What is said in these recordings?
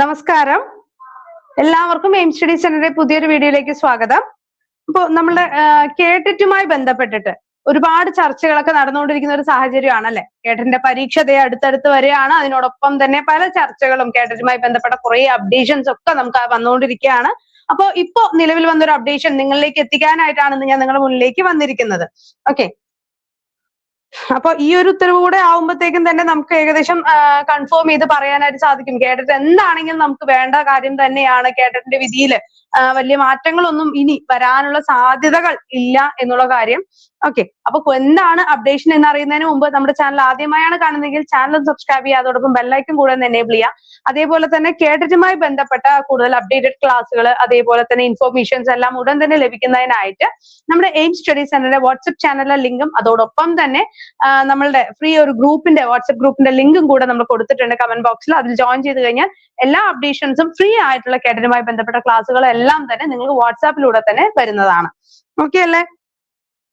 നമസ്കാരം. എല്ലാവർക്കും aim study സെന്ററിന്റെ പുതിയൊരു വീഡിയോയിലേക്ക് സ്വാഗതം. അപ്പോൾ നമ്മളുടെ കേട്ടിട്ടുമായി ബന്ധപ്പെട്ടിട്ട് ഒരുപാട് ചർച്ചകളൊക്കെ നടന്നുകൊണ്ടിരിക്കുന്ന ഒരു സാഹചര്യമാണ് അല്ലെ കേട്ടറ്റിന്റെ പരീക്ഷ ദേ അടുത്തടുത്ത് വരെയാണ്. അതിനോടൊപ്പം തന്നെ പല ചർച്ചകളും കേട്ടിറ്റുമായി ബന്ധപ്പെട്ട കുറെ അപ്ഡേഷൻസ് ഒക്കെ നമുക്ക് വന്നുകൊണ്ടിരിക്കുകയാണ്. അപ്പോൾ ഇപ്പോ നിലവിൽ വന്നൊരു അപ്ഡേഷൻ നിങ്ങളിലേക്ക് എത്തിക്കാനായിട്ടാണ് ഞാൻ നിങ്ങളുടെ മുന്നിലേക്ക് വന്നിരിക്കുന്നത്. ഓക്കെ അപ്പൊ ഈ ഒരു ഉത്തരവ് കൂടെ ആവുമ്പോഴത്തേക്കും തന്നെ നമുക്ക് ഏകദേശം കൺഫേം ചെയ്ത് പറയാനായിട്ട് സാധിക്കും. കേഡറ്റ് എന്താണെങ്കിലും നമുക്ക് വേണ്ട കാര്യം തന്നെയാണ് കേഡറ്റിന്റെ വിധിയിൽ വലിയ മാറ്റങ്ങളൊന്നും ഇനി വരാനുള്ള സാധ്യതകൾ ഇല്ല എന്നുള്ള കാര്യം. ഓക്കെ. അപ്പൊ എന്താണ് അപ്ഡേഷൻ എന്ന് അറിയുന്നതിന് മുമ്പ് നമ്മുടെ ചാനൽ ആദ്യമായാണ് കാണുന്നതെങ്കിൽ ചാനൽ സബ്സ്ക്രൈബ് ചെയ്യുക. അതോടൊപ്പം ബെല്ലൈക്കും കൂടെ ഒന്ന് എനേബിൾ ചെയ്യുക. അതേപോലെ തന്നെ കേഡറ്റുമായി ബന്ധപ്പെട്ട കൂടുതൽ അപ്ഡേറ്റഡ് ക്ലാസ്സുകൾ അതേപോലെ തന്നെ ഇൻഫോർമേഷൻസ് എല്ലാം ഉടൻ തന്നെ ലഭിക്കുന്നതിനായിട്ട് നമ്മുടെ എയിം സ്റ്റഡി സെന്ററിന്റെ വാട്സപ്പ് ചാനലിലെ ലിങ്കും അതോടൊപ്പം തന്നെ നമ്മളുടെ ഫ്രീ ഒരു ഗ്രൂപ്പിന്റെ വാട്സപ്പ് ഗ്രൂപ്പിന്റെ ലിങ്കും കൂടെ നമ്മൾ കൊടുത്തിട്ടുണ്ട് കമന്റ് ബോക്സിൽ അതിൽ ജോയിൻ ചെയ്ത് കഴിഞ്ഞാൽ എല്ലാ അപ്ഡേഷൻസും ഫ്രീ ആയിട്ടുള്ള കേഡറ്റുമായി ബന്ധപ്പെട്ട ക്ലാസ്സുകൾ എല്ലാം തന്നെ നിങ്ങൾക്ക് വാട്സാപ്പിലൂടെ തന്നെ വരുന്നതാണ്. ഓക്കെ അല്ലേ?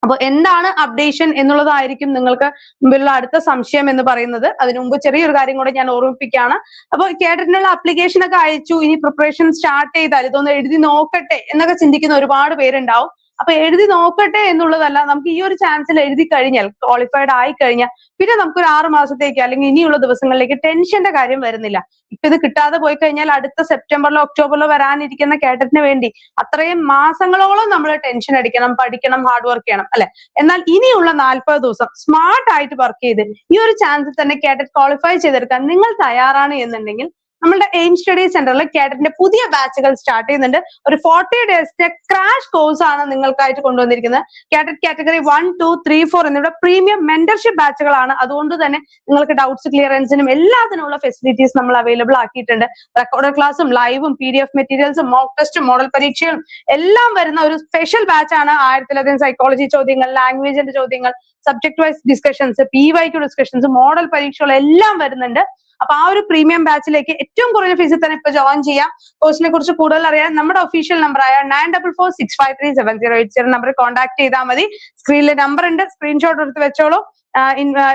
അപ്പൊ എന്താണ് അപ്ഡേഷൻ എന്നുള്ളതായിരിക്കും നിങ്ങൾക്ക് മുമ്പിലുള്ള അടുത്ത സംശയം എന്ന് പറയുന്നത്. അതിനു മുമ്പ് ചെറിയൊരു കാര്യം കൂടെ ഞാൻ ഓർമ്മിപ്പിക്കുകയാണ്. അപ്പൊ കേട്ടിട്ടുള്ള അപ്ലിക്കേഷൻ ഒക്കെ അയച്ചു. ഇനി പ്രിപ്പറേഷൻ സ്റ്റാർട്ട് ചെയ്താൽ ഇതൊന്ന് എഴുതി നോക്കട്ടെ എന്നൊക്കെ ചിന്തിക്കുന്ന ഒരുപാട് പേരുണ്ടാവും. അപ്പൊ എഴുതി നോക്കട്ടെ എന്നുള്ളതല്ല നമുക്ക് ഈ ഒരു ചാൻസിൽ എഴുതി കഴിഞ്ഞാൽ ക്വാളിഫൈഡ് ആയി കഴിഞ്ഞാൽ പിന്നെ നമുക്ക് ഒരു ആറ് മാസത്തേക്ക് അല്ലെങ്കിൽ ഇനിയുള്ള ദിവസങ്ങളിലേക്ക് ടെൻഷന്റെ കാര്യം വരുന്നില്ല. ഇപ്പൊ ഇത് കിട്ടാതെ പോയി കഴിഞ്ഞാൽ അടുത്ത സെപ്റ്റംബറിലോ ഒക്ടോബറിലോ വരാനിരിക്കുന്ന കേട്ടറ്റിന് വേണ്ടി അത്രയും മാസങ്ങളോളം നമ്മൾ ടെൻഷൻ അടിക്കണം പഠിക്കണം ഹാർഡ് വർക്ക് ചെയ്യണം അല്ലെ? എന്നാൽ ഇനിയുള്ള നാൽപ്പത് ദിവസം സ്മാർട്ട് ആയിട്ട് വർക്ക് ചെയ്ത് ഈ ഒരു ചാൻസിൽ തന്നെ കേട്ടറ്റ് ക്വാളിഫൈ ചെയ്തെടുക്കാൻ നിങ്ങൾ തയ്യാറാണ് എന്നുണ്ടെങ്കിൽ നമ്മുടെ എയിം സ്റ്റഡി സെന്ററിൽ കേഡറ്റിന്റെ പുതിയ ബാച്ചുകൾ സ്റ്റാർട്ട് ചെയ്യുന്നുണ്ട്. ഒരു ഫോർട്ടി ഡേയ്സിന്റെ ക്രാഷ് കോഴ്സ് ആണ് നിങ്ങൾക്കായിട്ട് കൊണ്ടുവന്നിരിക്കുന്നത്. കേട്ടറ്റ് category one two three four എന്നിവിടെ പ്രീമിയം മെന്റർഷിപ്പ് ബാച്ചുകളാണ് അതുകൊണ്ട് തന്നെ നിങ്ങൾക്ക് ഡൗട്ട്സ് ക്ലിയറൻസിനും എല്ലാത്തിനുള്ള ഫെസിലിറ്റീസ് നമ്മൾ അവൈലബിൾ ആക്കിയിട്ടുണ്ട്. റെക്കോർഡഡ് ക്ലാസ്സും ലൈവും പി ഡി എഫ് മെറ്റീരിയൽസും മോക്ക് ടെസ്റ്റും മോഡൽ പരീക്ഷകളും എല്ലാം വരുന്ന ഒരു സ്പെഷ്യൽ ബാച്ച് ആണ്. ആയിരത്തിലധികം സൈക്കോളജി ചോദ്യങ്ങൾ ലാംഗ്വേജിന്റെ ചോദ്യങ്ങൾ സബ്ജക്ട് വൈസ് ഡിസ്കഷൻസ് പി വൈക്ക് ഡിസ്കഷൻസ് മോഡൽ പരീക്ഷകൾ എല്ലാം വരുന്നുണ്ട്. അപ്പൊ ആ ഒരു പ്രീമിയം ബാച്ചിലേക്ക് ഏറ്റവും കുറഞ്ഞ ഫീസിൽ തന്നെ ഇപ്പൊ ജോയിൻ ചെയ്യാം. കോഴ്സിനെ കുറിച്ച് കൂടുതൽ അറിയാൻ നമ്മുടെ ഒഫീഷ്യൽ നമ്പർ ആയ nine double four six five three seven zero eight zero നമ്പറിൽ കോൺടാക്ട് ചെയ്താൽ മതി. സ്ക്രീനിലെ നമ്പർ ഉണ്ട്. സ്ക്രീൻഷോട്ട് എടുത്ത് വെച്ചോളൂ.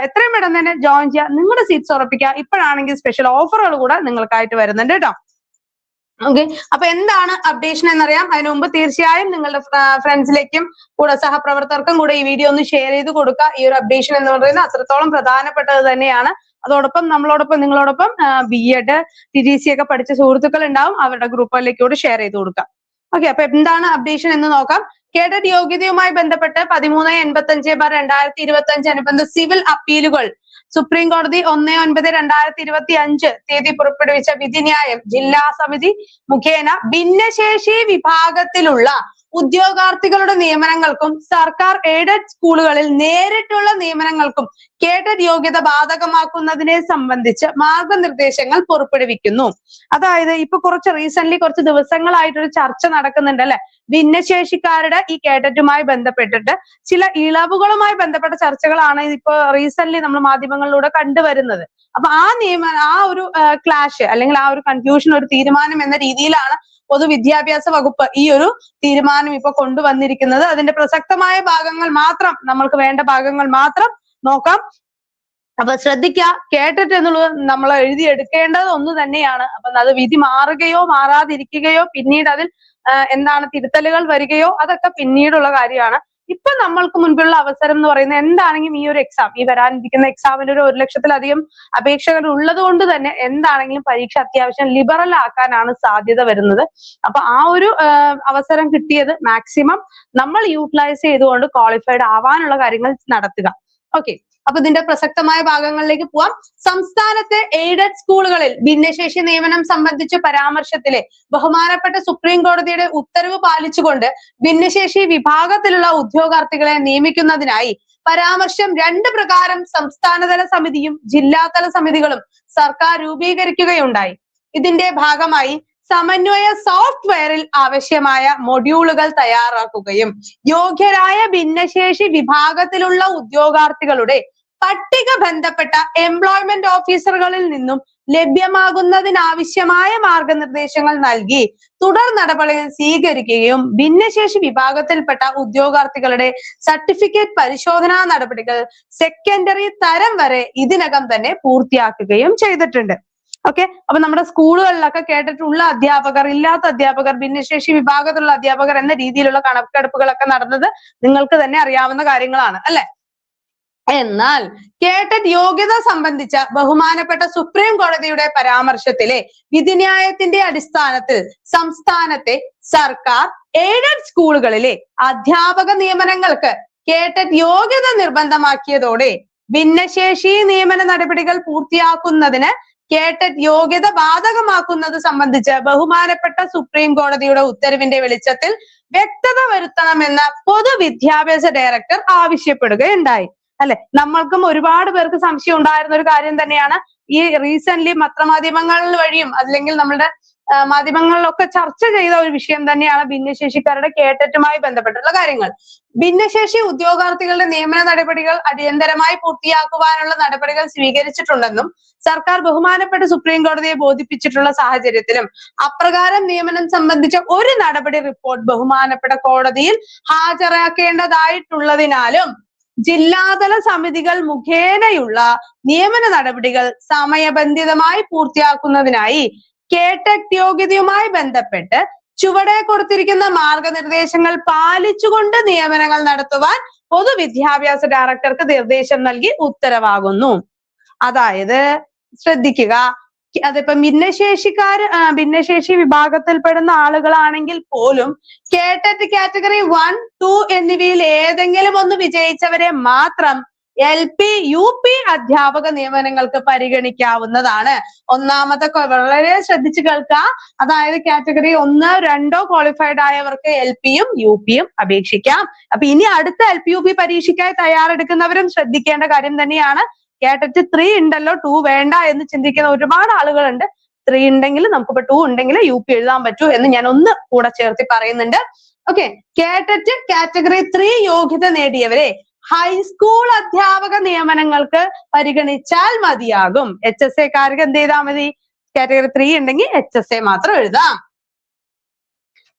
എത്രയും പെട്ടെന്ന് തന്നെ ജോയിൻ ചെയ്യാം. നിങ്ങളുടെ സീറ്റ്സ് ഉറപ്പിക്കുക. ഇപ്പോഴാണെങ്കിൽ സ്പെഷ്യൽ ഓഫറുകൾ കൂടെ നിങ്ങൾക്കായിട്ട് വരുന്നുണ്ട് കേട്ടോ. ഓക്കെ അപ്പൊ എന്താണ് അപ്ഡേഷൻ എന്നറിയാം. അതിനു മുമ്പ് തീർച്ചയായും നിങ്ങളുടെ ഫ്രണ്ട്സിലേക്കും കൂടെ സഹപ്രവർത്തകർക്കും കൂടെ ഈ വീഡിയോ ഒന്ന് ഷെയർ ചെയ്ത് കൊടുക്കുക. ഈ ഒരു അപ്ഡേഷൻ എന്ന് പറയുന്നത് അത്രത്തോളം പ്രധാനപ്പെട്ടത് തന്നെയാണ്. അതോടൊപ്പം നമ്മളോടൊപ്പം നിങ്ങളോടൊപ്പം B Ed T T C ഒക്കെ പഠിച്ച സുഹൃത്തുക്കൾ ഉണ്ടാവും അവരുടെ ഗ്രൂപ്പുകളിലേക്ക് കൂടി ഷെയർ ചെയ്ത് കൊടുക്കാം. ഓക്കെ അപ്പൊ എന്താണ് അപ്ഡേഷൻ എന്ന് നോക്കാം. കേഡറ്റ് യോഗ്യതയുമായി ബന്ധപ്പെട്ട് പതിമൂന്ന് എൺപത്തി അഞ്ച് ബാർ രണ്ടായിരത്തി ഇരുപത്തി അഞ്ച് അനുബന്ധ സിവിൽ അപ്പീലുകൾ സുപ്രീം കോടതി ഒന്ന് ഒൻപത് രണ്ടായിരത്തി ഇരുപത്തി അഞ്ച് തീയതി പുറപ്പെടുവിച്ച വിധിന്യായം ജില്ലാ സമിതി മുഖേന ഭിന്നശേഷി വിഭാഗത്തിലുള്ള ഉദ്യോഗാർത്ഥികളുടെ നിയമനങ്ങൾക്കും സർക്കാർ എയ്ഡഡ് സ്കൂളുകളിൽ നേരിട്ടുള്ള നിയമനങ്ങൾക്കും കേഡറ്റ് യോഗ്യത ബാധകമാക്കുന്നതിനെ സംബന്ധിച്ച് മാർഗനിർദ്ദേശങ്ങൾ പുറപ്പെടുവിക്കുന്നു. അതായത് ഇപ്പൊ കുറച്ച് റീസെന്റ് കുറച്ച് ദിവസങ്ങളായിട്ടൊരു ചർച്ച നടക്കുന്നുണ്ട് അല്ലെ? ഭിന്നശേഷിക്കാരുടെ ഈ കേഡറ്റുമായി ബന്ധപ്പെട്ടിട്ട് ചില ഇളവുകളുമായി ബന്ധപ്പെട്ട ചർച്ചകളാണ് ഇപ്പൊ റീസെന്റ് നമ്മൾ മാധ്യമങ്ങളിലൂടെ കണ്ടുവരുന്നത്. അപ്പൊ ആ നിയമ ആ ഒരു ക്ലാഷ് അല്ലെങ്കിൽ ആ ഒരു കൺഫ്യൂഷൻ ഒരു തീരുമാനം എന്ന രീതിയിലാണ് പൊതുവിദ്യാഭ്യാസ വകുപ്പ് ഈ ഒരു തീരുമാനം ഇപ്പൊ കൊണ്ടുവന്നിരിക്കുന്നത്. അതിന്റെ പ്രസക്തമായ ഭാഗങ്ങൾ മാത്രം നമ്മൾക്ക് വേണ്ട ഭാഗങ്ങൾ മാത്രം നോക്കാം. അപ്പൊ ശ്രദ്ധിക്കുക കേട്ടിട്ട് എന്നുള്ളത് നമ്മൾ എഴുതിയെടുക്കേണ്ടത് ഒന്ന് തന്നെയാണ്. അപ്പൊ അത് വിധി മാറുകയോ മാറാതിരിക്കുകയോ പിന്നീട് അതിൽ എന്താണ് തിരുത്തലുകൾ വരികയോ അതൊക്കെ പിന്നീടുള്ള കാര്യമാണ്. ഇപ്പൊ നമ്മൾക്ക് മുൻപിലുള്ള അവസരം എന്ന് പറയുന്നത് എന്താണെങ്കിലും ഈ ഒരു എക്സാം ഈ വരാനിരിക്കുന്ന എക്സാമിന് ഒരു ഒരു ലക്ഷത്തിലധികം അപേക്ഷകർ ഉള്ളത് കൊണ്ട് തന്നെ എന്താണെങ്കിലും പരീക്ഷ അത്യാവശ്യം ലിബറൽ ആക്കാനാണ് സാധ്യത വരുന്നത്. അപ്പൊ ആ ഒരു അവസരം കിട്ടിയത് മാക്സിമം നമ്മൾ യൂട്ടിലൈസ് ചെയ്തുകൊണ്ട് ക്വാളിഫൈഡ് ആവാനുള്ള കാര്യങ്ങൾ നടത്തുക. ഓക്കെ അപ്പൊ ഇതിന്റെ പ്രസക്തമായ ഭാഗങ്ങളിലേക്ക് പോവാം. സംസ്ഥാനത്തെ എയ്ഡഡ് സ്കൂളുകളിൽ ഭിന്നശേഷി നിയമനം സംബന്ധിച്ച പരാമർശത്തിലെ ബഹുമാനപ്പെട്ട സുപ്രീം കോടതിയുടെ ഉത്തരവ് പാലിച്ചുകൊണ്ട് ഭിന്നശേഷി വിഭാഗത്തിലുള്ള ഉദ്യോഗാർത്ഥികളെ നിയമിക്കുന്നതിനായി പരാമർശം രണ്ട് പ്രകാരം സംസ്ഥാനതല സമിതിയും ജില്ലാതല സമിതികളും സർക്കാർ രൂപീകരിക്കുകയുണ്ടായി. ഇതിന്റെ ഭാഗമായി സമന്വയ സോഫ്റ്റ്വെയറിൽ ആവശ്യമായ മൊഡ്യൂളുകൾ തയ്യാറാക്കുകയും യോഗ്യരായ ഭിന്നശേഷി വിഭാഗത്തിലുള്ള ഉദ്യോഗാർത്ഥികളുടെ പട്ടിക ബന്ധപ്പെട്ട എംപ്ലോയ്മെന്റ് ഓഫീസറുകളിൽ നിന്നും ലഭ്യമാകുന്നതിനാവശ്യമായ മാർഗനിർദ്ദേശങ്ങൾ നൽകി തുടർ നടപടികൾ സ്വീകരിക്കുകയും ഭിന്നശേഷി വിഭാഗത്തിൽപ്പെട്ട ഉദ്യോഗാർത്ഥികളുടെ സർട്ടിഫിക്കറ്റ് പരിശോധനാ നടപടികൾ സെക്കൻഡറി തരം വരെ ഇതിനകം തന്നെ പൂർത്തിയാക്കുകയും ചെയ്തിട്ടുണ്ട്. ഓക്കെ? അപ്പൊ നമ്മുടെ സ്കൂളുകളിലൊക്കെ കേട്ടിട്ടുള്ള അധ്യാപകർ ഇല്ലാത്ത അധ്യാപകർ ഭിന്നശേഷി വിഭാഗത്തിലുള്ള അധ്യാപകർ എന്ന രീതിയിലുള്ള കണക്കെടുപ്പുകളൊക്കെ നടന്നത് നിങ്ങൾക്ക് തന്നെ അറിയാവുന്ന കാര്യങ്ങളാണ് അല്ലെ? എന്നാൽ കേട്ടറ്റ് യോഗ്യത സംബന്ധിച്ച ബഹുമാനപ്പെട്ട സുപ്രീം കോടതിയുടെ പരാമർശത്തിലെ വിധിന്യായത്തിന്റെ അടിസ്ഥാനത്തിൽ സംസ്ഥാനത്തെ സർക്കാർ എയ്ഡഡ് സ്കൂളുകളിലെ അധ്യാപക നിയമനങ്ങൾക്ക് കേട്ടറ്റ് യോഗ്യത നിർബന്ധമാക്കിയതോടെ ഭിന്നശേഷി നിയമന നടപടികൾ പൂർത്തിയാക്കുന്നതിന് കേട്ടറ്റ് യോഗ്യത ബാധകമാക്കുന്നത് സംബന്ധിച്ച് ബഹുമാനപ്പെട്ട സുപ്രീം കോടതിയുടെ ഉത്തരവിന്റെ വെളിച്ചത്തിൽ വ്യക്തത വരുത്തണമെന്ന് പൊതുവിദ്യാഭ്യാസ ഡയറക്ടർ ആവശ്യപ്പെടുകയുണ്ടായി. അല്ലെ? നമ്മൾക്കും ഒരുപാട് പേർക്ക് സംശയം ഉണ്ടായിരുന്ന ഒരു കാര്യം തന്നെയാണ് ഈ റീസെന്റ് പത്രമാധ്യമങ്ങൾ വഴിയും അല്ലെങ്കിൽ നമ്മുടെ ആ, മാധ്യമങ്ങളിലൊക്കെ ചർച്ച ചെയ്ത ഒരു വിഷയം തന്നെയാണ് ഭിന്നശേഷിക്കാരുടെ കേട്ടറ്റുമായി ബന്ധപ്പെട്ടുള്ള കാര്യങ്ങൾ. ഭിന്നശേഷി ഉദ്യോഗാർത്ഥികളുടെ നിയമന നടപടികൾ അടിയന്തരമായി പൂർത്തിയാക്കുവാനുള്ള നടപടികൾ സ്വീകരിച്ചിട്ടുണ്ടെന്നും സർക്കാർ ബഹുമാനപ്പെട്ട സുപ്രീം കോടതിയെ ബോധിപ്പിച്ചിട്ടുള്ള സാഹചര്യത്തിലും അപ്രകാരം നിയമനം സംബന്ധിച്ച ഒരു നടപടി റിപ്പോർട്ട് ബഹുമാനപ്പെട്ട കോടതിയിൽ ഹാജരാക്കേണ്ടതായിട്ടുള്ളതിനാലും ജില്ലാതല സമിതികൾ മുഖേനയുള്ള നിയമന നടപടികൾ സമയബന്ധിതമായി പൂർത്തിയാക്കുന്നതിനായി കേട്ടറ്റ് യോഗ്യതയുമായി ബന്ധപ്പെട്ട് ചുവടെ കൊടുത്തിരിക്കുന്ന മാർഗനിർദ്ദേശങ്ങൾ പാലിച്ചുകൊണ്ട് നിയമനങ്ങൾ നടത്തുവാൻ പൊതുവിദ്യാഭ്യാസ ഡയറക്ടർക്ക് നിർദ്ദേശം നൽകി ഉത്തരവാകുന്നു. അതായത് ശ്രദ്ധിക്കുക അതിപ്പോ ഭിന്നശേഷിക്കാർ ഭിന്നശേഷി വിഭാഗത്തിൽപ്പെടുന്ന ആളുകളാണെങ്കിൽ പോലും കേട്ടറ്റ് കാറ്റഗറി വൺ ടു എന്നിവയിൽ ഏതെങ്കിലും ഒന്ന് വിജയിച്ചവരെ മാത്രം എൽ പി യു പി അധ്യാപക നിയമനങ്ങൾക്ക് പരിഗണിക്കാവുന്നതാണ്. ഒന്നാമത്തെ വളരെ ശ്രദ്ധിച്ചു കേൾക്കുക അതായത് കാറ്റഗറി ഒന്ന് രണ്ടോ ക്വാളിഫൈഡ് ആയവർക്ക് എൽ പിയും യു പിയും അപേക്ഷിക്കാം. അപ്പൊ ഇനി അടുത്ത എൽ പി യു പി പരീക്ഷയ്ക്കായി തയ്യാറെടുക്കുന്നവരും ശ്രദ്ധിക്കേണ്ട കാര്യം തന്നെയാണ്. കാറ്റഗറി ത്രീ ഉണ്ടല്ലോ ടു വേണ്ട എന്ന് ചിന്തിക്കുന്ന ഒരുപാട് ആളുകളുണ്ട്. ത്രീ ഉണ്ടെങ്കിൽ നമുക്കിപ്പോ ടു ഉണ്ടെങ്കിൽ യു പി എഴുതാൻ പറ്റൂ എന്ന് ഞാൻ ഒന്ന് കൂടെ ചേർത്തി പറയുന്നുണ്ട്. ഓക്കെ കേട്ടറ്റ് കാറ്റഗറി ത്രീ യോഗ്യത നേടിയവരെ ഹൈസ്കൂൾ അധ്യാപക നിയമനങ്ങൾക്ക് പരിഗണിച്ചാൽ മതിയാകും. എച്ച് എസ് എക്കാർക്ക് എന്ത് ചെയ്താൽ മതി? കാറ്റഗറി ത്രീ ഉണ്ടെങ്കിൽ എച്ച് എസ് എ മാത്രം എഴുതാം.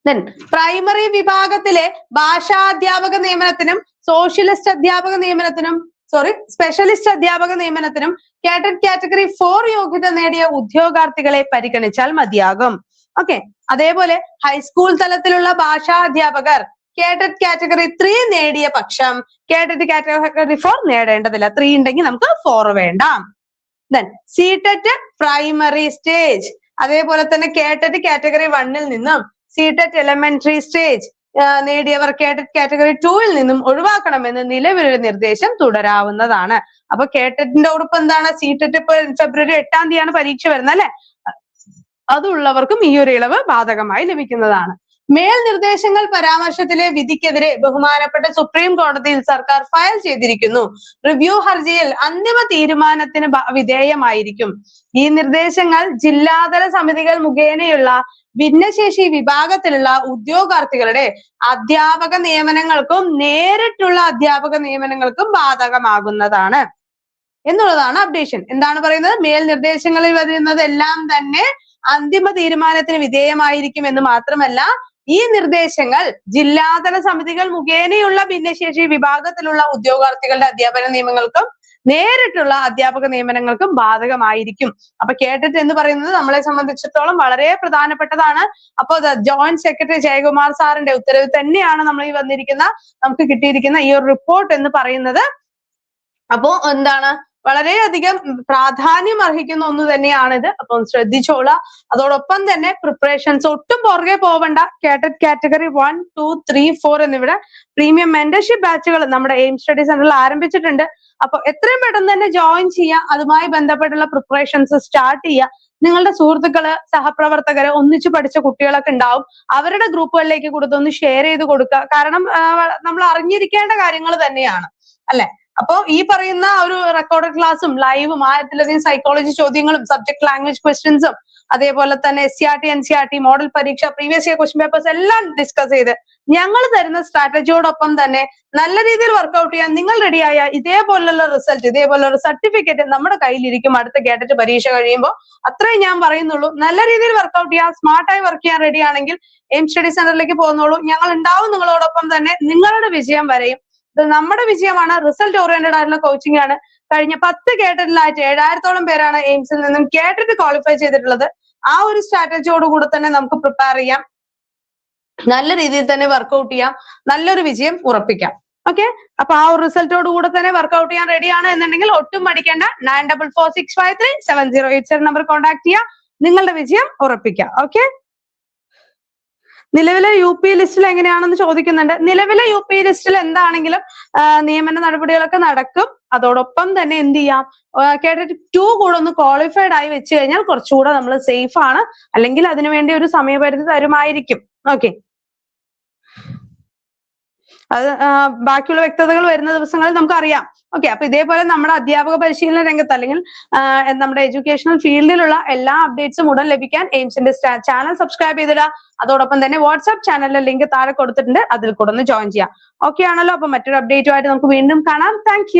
ദെൻ പ്രൈമറി വിഭാഗത്തിലെ ഭാഷാ അധ്യാപക നിയമനത്തിനും സോഷ്യലിസ്റ്റ് അധ്യാപക നിയമനത്തിനും സോറി സ്പെഷ്യലിസ്റ്റ് അധ്യാപക നിയമനത്തിനും കാറ്റഡ് കാറ്റഗറി ഫോർ യോഗ്യത നേടിയ ഉദ്യോഗാർത്ഥികളെ പരിഗണിച്ചാൽ മതിയാകും. ഓക്കെ അതേപോലെ ഹൈസ്കൂൾ തലത്തിലുള്ള ഭാഷാ അധ്യാപകർ കേട്ടറ്റ് കാറ്റഗറി ത്രീ നേടിയ പക്ഷം കേട്ടറ്റ് കാറ്റഗറി ഫോർ നേടേണ്ടതില്ല. ത്രീ ഉണ്ടെങ്കിൽ നമുക്ക് ഫോർ വേണ്ട. ദെൻ സീറ്ററ്റ് പ്രൈമറി സ്റ്റേജ് അതേപോലെ തന്നെ കേട്ടറ്റ് കാറ്റഗറി വണ്ണിൽ നിന്നും സീറ്ററ്റ് എലമെന്ററി സ്റ്റേജ് നേടിയവർ കേട്ടറ്റ് കാറ്റഗറി ടൂവിൽ നിന്നും ഒഴിവാക്കണമെന്ന് നിലവിലൊരു നിർദ്ദേശം തുടരാവുന്നതാണ്. അപ്പൊ കേട്ടറ്റിന്റെ ഉറപ്പ് എന്താണ്? സീറ്ററ്റ് ഇപ്പൊ ഫെബ്രുവരി എട്ടാം തീയതിയാണ് പരീക്ഷ വരുന്നത് അല്ലെ? അതുള്ളവർക്കും ഈ ഒരു ഇളവ് ബാധകമായി ലഭിക്കുന്നതാണ്. മേൽ നിർദ്ദേശങ്ങൾ പരാമർശത്തിലെ വിധിക്കെതിരെ ബഹുമാനപ്പെട്ട സുപ്രീം കോടതിയിൽ സർക്കാർ ഫയൽ ചെയ്തിരിക്കുന്നു. റിവ്യൂ ഹർജിയിൽ അന്തിമ തീരുമാനത്തിന് വിധേയമായിരിക്കും. ഈ നിർദ്ദേശങ്ങൾ ജില്ലാതല സമിതികൾ മുഖേനയുള്ള ഭിന്നശേഷി വിഭാഗത്തിലുള്ള ഉദ്യോഗാർത്ഥികളുടെ അധ്യാപക നിയമനങ്ങൾക്കും നേരിട്ടുള്ള അധ്യാപക നിയമനങ്ങൾക്കും ബാധകമാകുന്നതാണ്. എന്നുള്ളതാണ് അപ്ഡേഷൻ. എന്താണ് പറയുന്നത്? മേൽ നിർദ്ദേശങ്ങളിൽ വരുന്നതെല്ലാം തന്നെ അന്തിമ തീരുമാനത്തിന് വിധേയമായിരിക്കും എന്ന് മാത്രമല്ല ഈ നിർദ്ദേശങ്ങൾ ജില്ലാതല സമിതികൾ മുഖേനയുള്ള ഭിന്നശേഷി വിഭാഗത്തിലുള്ള ഉദ്യോഗാർത്ഥികളുടെ അധ്യാപന നിയമങ്ങൾക്കും നേരിട്ടുള്ള അധ്യാപക നിയമനങ്ങൾക്കും ബാധകമായിരിക്കും. അപ്പൊ കേട്ടിട്ട് എന്ന് പറയുന്നത് നമ്മളെ സംബന്ധിച്ചിടത്തോളം വളരെ പ്രധാനപ്പെട്ടതാണ്. അപ്പൊ ജോയിന്റ് സെക്രട്ടറി ജയകുമാർ സാറിന്റെ ഉത്തരവ് തന്നെയാണ് നമ്മൾ ഈ വന്നിരിക്കുന്ന നമുക്ക് കിട്ടിയിരിക്കുന്ന ഈ ഒരു റിപ്പോർട്ട് എന്ന് പറയുന്നത്. അപ്പോ എന്താണ്? വളരെയധികം പ്രാധാന്യം അർഹിക്കുന്ന ഒന്ന് തന്നെയാണിത്. അപ്പം ശ്രദ്ധിച്ചോളാം. അതോടൊപ്പം തന്നെ പ്രിപ്പറേഷൻസ് ഒട്ടും പുറകെ പോവണ്ട. കാറ്ററ്റ് category one two three four എന്നിവിടെ പ്രീമിയം മെന്റർഷിപ്പ് ബാച്ചുകൾ നമ്മുടെ എയിം സ്റ്റഡി സെന്ററിൽ ആരംഭിച്ചിട്ടുണ്ട്. അപ്പൊ എത്രയും പെട്ടെന്ന് തന്നെ ജോയിൻ ചെയ്യുക. അതുമായി ബന്ധപ്പെട്ടുള്ള പ്രിപ്പറേഷൻസ് സ്റ്റാർട്ട് ചെയ്യുക. നിങ്ങളുടെ സുഹൃത്തുക്കൾ സഹപ്രവർത്തകര് ഒന്നിച്ചു പഠിച്ച കുട്ടികളൊക്കെ ഉണ്ടാവും. അവരുടെ ഗ്രൂപ്പുകളിലേക്ക് കൊടുത്തൊന്ന് ഷെയർ ചെയ്ത് കൊടുക്കുക. കാരണം നമ്മൾ അറിഞ്ഞിരിക്കേണ്ട കാര്യങ്ങൾ തന്നെയാണ്. അല്ലെ? അപ്പോ ഈ പറയുന്ന ഒരു റെക്കോർഡഡ് ക്ലാസ്സും ലൈവും ആയിരത്തിലധികം സൈക്കോളജി ചോദ്യങ്ങളും സബ്ജക്ട് ലാംഗ്വേജ് ക്വസ്റ്റ്യൻസും അതേപോലെ തന്നെ S C R T N C R T model പരീക്ഷ പ്രീവിയസ് ഇയർ ക്വസ്റ്റ്യൻ പേപ്പേഴ്സ് എല്ലാം ഡിസ്കസ് ചെയ്ത് ഞങ്ങൾ തരുന്ന സ്ട്രാറ്റജിയോടൊപ്പം തന്നെ നല്ല രീതിയിൽ വർക്ക്ഔട്ട് ചെയ്യാൻ നിങ്ങൾ റെഡിയായ ഇതേപോലുള്ള റിസൾട്ട് ഇതേപോലുള്ള സർട്ടിഫിക്കറ്റ് നമ്മുടെ കയ്യിലിരിക്കും. അടുത്ത കേട്ടിട്ട് പരീക്ഷ കഴിയുമ്പോൾ അത്രേ ഞാൻ പറയുന്നുള്ളൂ. നല്ല രീതിയിൽ വർക്ക്ഔട്ട് ചെയ്യാൻ സ്മാർട്ടായി വർക്ക് ചെയ്യാൻ റെഡി ആണെങ്കിൽ എയിം സ്റ്റഡി സെന്ററിലേക്ക് പോകുന്നോളൂ ഞങ്ങൾ ഉണ്ടാവും നിങ്ങളോടൊപ്പം തന്നെ നിങ്ങളുടെ വിജയം വരെയും നമ്മുടെ വിജയമാണ്. റിസൾട്ട് ഓറിയന്റഡ് ആയിട്ടുള്ള കോച്ചിങ് ആണ്. കഴിഞ്ഞ പത്ത് കേട്ടറ്റിലായിട്ട് ഏഴായിരത്തോളം പേരാണ് എയിംസിൽ നിന്നും കേട്ടിട്ട് ക്വാളിഫൈ ചെയ്തിട്ടുള്ളത്. ആ ഒരു സ്ട്രാറ്റജിയോട് കൂടെ തന്നെ നമുക്ക് പ്രിപ്പയർ ചെയ്യാം. നല്ല രീതിയിൽ തന്നെ വർക്കൗട്ട് ചെയ്യാം. നല്ലൊരു വിജയം ഉറപ്പിക്കാം. ഓക്കെ അപ്പൊ ആ ഒരു റിസൾട്ടോട് കൂടെ തന്നെ വർക്കൗട്ട് ചെയ്യാൻ റെഡിയാണ് എന്നുണ്ടെങ്കിൽ ഒട്ടും മടിക്കേണ്ട. Nine double four six five three seven zero eight seven number contact ചെയ്യാം. നിങ്ങളുടെ വിജയം ഉറപ്പിക്കാം. ഓക്കെ നിലവിലെ യു പി ലിസ്റ്റിൽ എങ്ങനെയാണെന്ന് ചോദിക്കുന്നുണ്ട്. നിലവിലെ യു പി ലിസ്റ്റിൽ എന്താണെങ്കിലും നിയമന നടപടികളൊക്കെ നടക്കും. അതോടൊപ്പം തന്നെ എന്ത് ചെയ്യാം? കേട്ടിട്ട് ടു കൂടെ ഒന്ന് ക്വാളിഫൈഡ് ആയി വെച്ച് കഴിഞ്ഞാൽ കുറച്ചുകൂടെ നമ്മൾ സേഫ് ആണ്. അല്ലെങ്കിൽ അതിനുവേണ്ടി ഒരു സമയപരിധി തരുമായിരിക്കും. ഓക്കെ അത് ബാക്കിയുള്ള വ്യക്തതകൾ വരുന്ന ദിവസങ്ങളിൽ നമുക്കറിയാം. ഓക്കെ അപ്പൊ ഇതേപോലെ നമ്മുടെ അധ്യാപക പരിശീലന രംഗത്ത് അല്ലെങ്കിൽ നമ്മുടെ എഡ്യൂക്കേഷണൽ ഫീൽഡിലുള്ള എല്ലാ അപ്ഡേറ്റ്സും ഉടൻ ലഭിക്കാൻ എയിംസിന്റെ ചാനൽ സബ്സ്ക്രൈബ് ചെയ്തിടുക. അതോടൊപ്പം തന്നെ വാട്സ്ആപ്പ് ചാനലിലെ ലിങ്ക് താഴെ കൊടുത്തിട്ടുണ്ട്. അതിൽ കൂടെ ഒന്ന് ജോയിൻ ചെയ്യാം. ഓക്കെ ആണല്ലോ. അപ്പൊ മറ്റൊരു അപ്ഡേറ്റുമായിട്ട് നമുക്ക് വീണ്ടും കാണാം. താങ്ക്